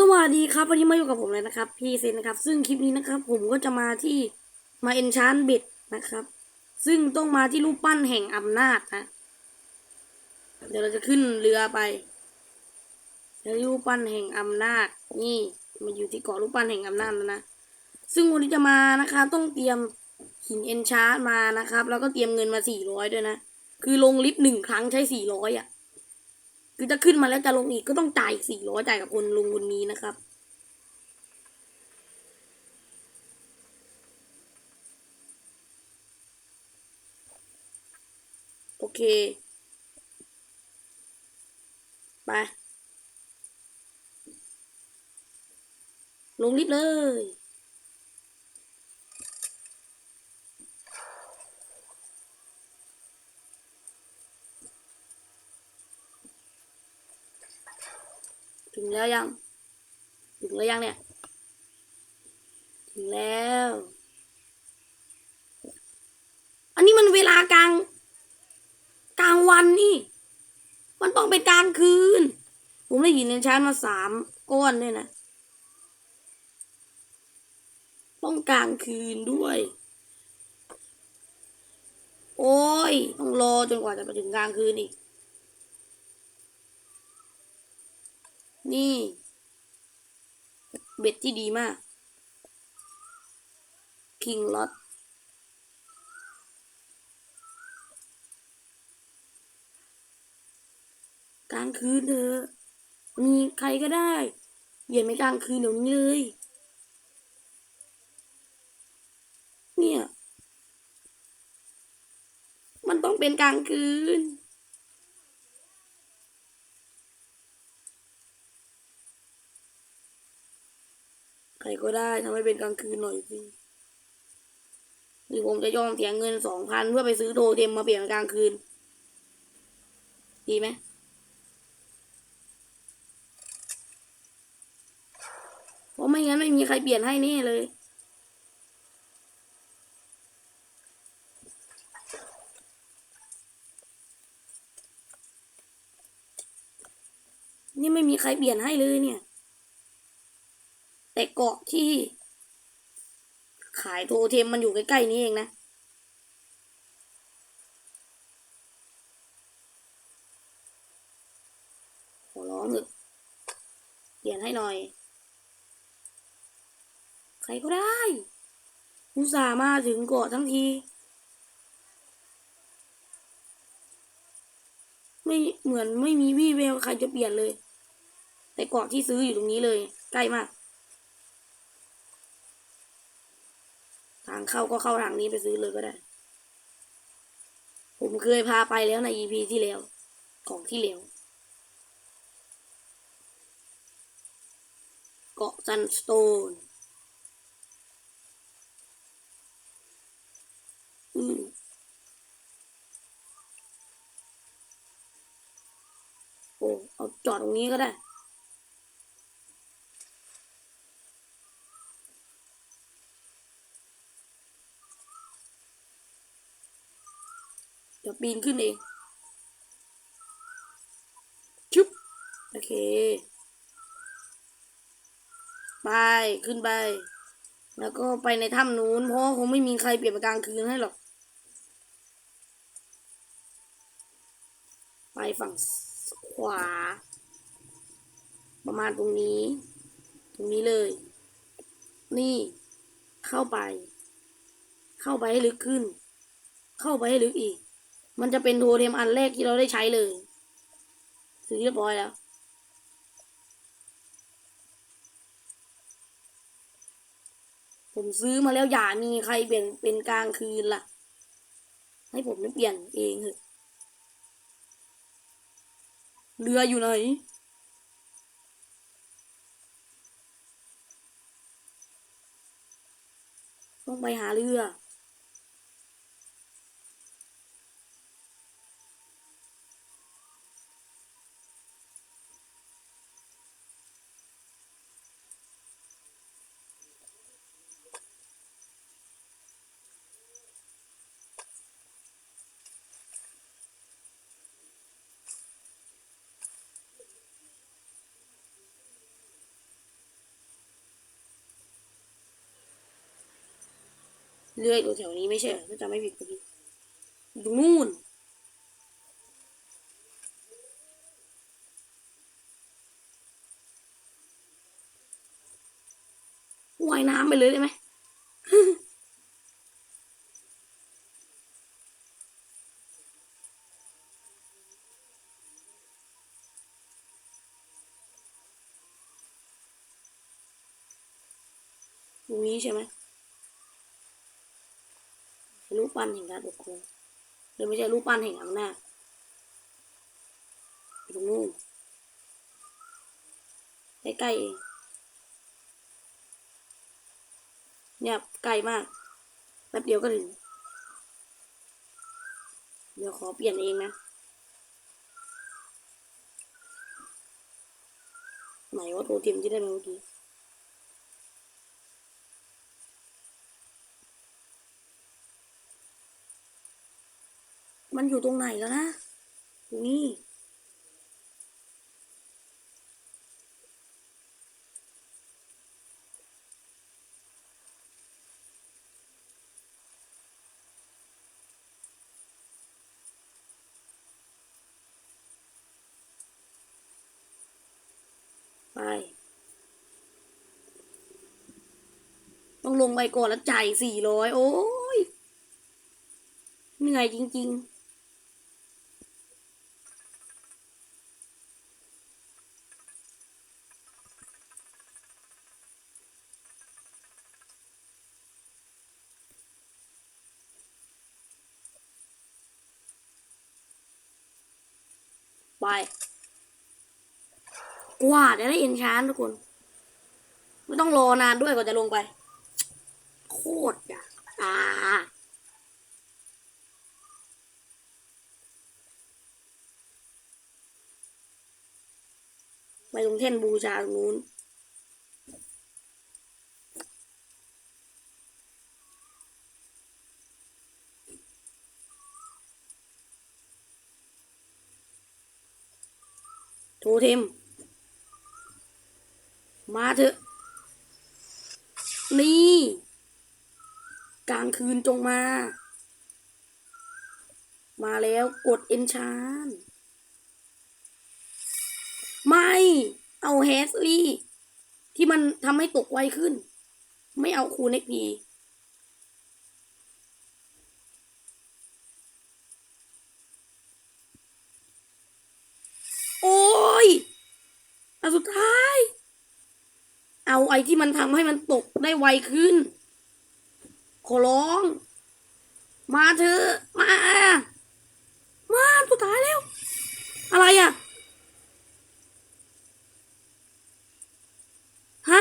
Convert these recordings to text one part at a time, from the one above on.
สวัสดีครับวันนี้มาอยู่กับผมเลยนะครับพี่เซนนะครับ ซึ่งคลิปนี้นะครับ ผมก็จะมาที่มาเอนชานเบ็ดนะครับ ซึ่งต้องมาที่รูปปั้นแห่งอำนาจนะเดี๋ยวเราจะขึ้นเรือไปแล้วรูปปั้นแห่งอำนาจ นี่มาอยู่ที่เกาะรูปปั้นแห่งอำนาจแล้วนะซึ่งวันนี้จะมานะคะต้องเตรียมหินเอนชาร์มานะครับ แล้วก็เตรียมเงินมาสี่ร้อยด้วยนะคือลงลิฟต์หนึ่งครั้งใช้สี่ร้อยอะ คือถ้าขึ้นมาแล้วจะลงอีกก็ต้องจ่ายสี่ร้อยจ่ายกับคนลงคนนี้นะครับ โอเค ไป ลงลิฟต์เลย ถึงแล้วยัง ถึงแล้วยังเนี่ย ถึงแล้ว อันนี้มันเวลากลาง กลางวันนี่ มันต้องเป็นกลางคืน ผมได้ยินในชั้นมาสามก้อนด้วยนะต้องกลางคืนด้วย โอ้ย ต้องรอจนกว่าจะไปถึงกลางคืนอีก นี่ เบ็ดที่ดีมาก คิงล็อตกลางคืนเถอะมีใครก็ได้เย็นไม่กลางคืนเดี๋ยวนี้เลยเนี่ย มันต้องเป็นกลางคืน รก็ได้ทำให้เป็นกลางคืนหน่อยสิหรือผมจะยอมเสียเงินสองพันเพื่อไปซื้อโทเทมมาเปลี่ยนกลางคืน ดีไหมเพราะไม่งั้นไม่มีใครเปลี่ยนให้แน่เลย นี่ไม่มีใครเปลี่ยนให้เลยเนี่ย แต่เกาะที่ ขายโทเทมมันอยู่ใกล้ๆนี้เองนะขอร้องเถอะเปลี่ยนให้หน่อย ใครก็ได้อุตส่าห์มาถึงเกาะทั้งทีไม่เหมือนไม่มีวี่แววใครจะเปลี่ยนเลย แต่เกาะที่ซื้ออยู่ตรงนี้เลย ใกล้มาก ทางเข้าก็เข้าทางนี้ไปซื้อเลยก็ได้ ผมเคยพาไปแล้วใน EP ที่แล้ว ของที่แล้วเกาะซันสโตนอืมโอ้เอาจอดตรงนี้ก็ได้ ดี๋ยวปีนขึ้นเองชุบโอเค ไปขึ้นไป แล้วก็ไปในถ้ำนู้นเพราะว่าคงไม่มีใครเปลี่ยนไปกลางคืนให้หรอก ไปฝั่งขวา ประมาณตรงนี้ ตรงนี้เลย นี่ เข้าไป เข้าไปให้ลึกขึ้น เข้าไปให้ลึกอีก มันจะเป็นโทเทมอันแรกที่เราได้ใช้เลยซื้อเรียบร้อยแล้ว ผมซื้อมาแล้วอย่ามีใครเปลี่ยนเป็นกลางคืนล่ะ ให้ผมได้เปลี่ยนเองเถอะเรืออยู่ไหนต้องไปหาเรือ เลื่อยตัวแถวนี้ไม่ใช่เหรอถ้าจำไม่ผิดเมื่อกี้ตรงนู่นว่ายน้ำไปเลยได้ไหมตรงนี้ใช่ไหมรู ปปั้นแห่งการปกครองหรือไม่ใช่รูปปั้นแห่งอำนาจอยู่ตรงนู้นใกล้ๆเองเนี่ยไกลมากแป๊บเดียวก็ถึง เดี๋ยวขอเปลี่ยนเองนะ ไหนว่าโทรเทียมที่ได้มาเมื่อกี้ มันอยู่ตรงไหนแล้วนะตรงนี้ไป ต้องลงไปก่อนแล้วจ่ายสี่ร้อยโอ้ยเหนื่อยจริง ๆ ไปกว่าจะได้เอ็นชานทุกคน ไม่ต้องรอนานด้วยกว่าจะลงไป โคตรอยากอ่าไปตรงเท่นบูชาตรงนู้น ทเทมมาเถอะ นี่ กลางคืนจงมา มาแล้วกดเอนชานไม่ เอาแฮสลี่ ที่มันทำให้ตกไวขึ้น ไม่เอาคูเน็กพี โอ้ยอันสุดท้าย เอาไอ้ที่มันทำให้มันตกได้ไวขึ้น ขอร้อง มาเถอะ มา มาสุดท้ายแล้ว อะไรอะ ฮะ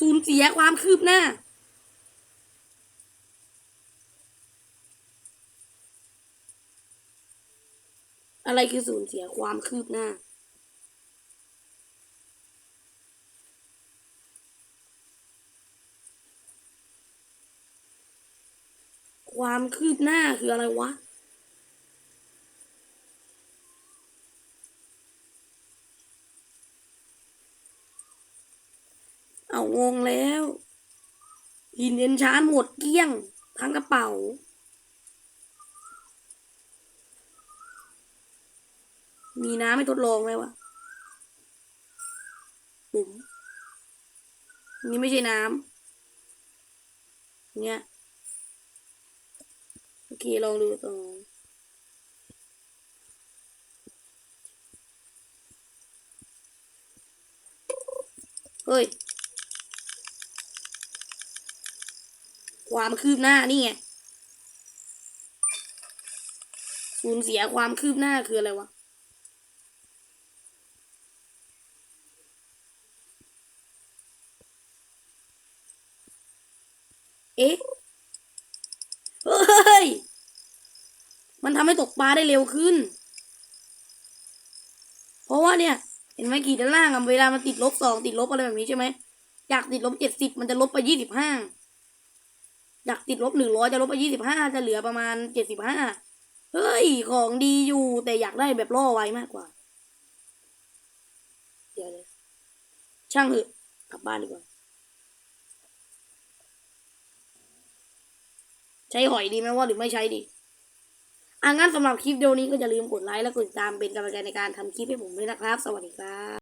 สูญเสียความคืบหน้าอะไรคือสูญเสียความคืบหน้า ความคืบหน้าคืออะไรวะ เอางงแล้วหินเอ็นชานหมดเกลี้ยง ทั้งกระเป๋า มีน้ำไม่ทดลองไหมวะปุ๋มนี่ไม่ใช่น้ำเนี่ย อเคลองดูตรงเฮ้ย ความคืบหน้านี่ไงสูญเสียความคืบหน้าคืออะไรวะ เอ๊ะ เฮ้ย มันทำให้ตกปลาได้เร็วขึ้น เพราะว่าเนี่ย เห็นไหมขีดด้านล่างอะเวลามันติดลบสองติดลบอะไรแบบนี้ใช่ไหมจากติดลบเจ็ดสิบมันจะลบไปยี่สิบห้าจากติดลบหนึ่งร้อยจะลบไปยี่สิบห้าจะเหลือประมาณเจ็ดสิบห้าเฮ้ย ของดีอยู่แต่อยากได้แบบล่อไว้มากกว่า เดี๋ยวเลยช่างเถอะกลับบ้านดีกว่า ใช้หอยดีไหมว่าหรือไม่ใช้ดีอะงั้นสำหรับคลิปเดียวนี้ก็อย่าลืมกดไลค์และกดติดตามเป็นกำลังใจในการทำคลิปให้ผมด้วยนะครับ สวัสดีครับ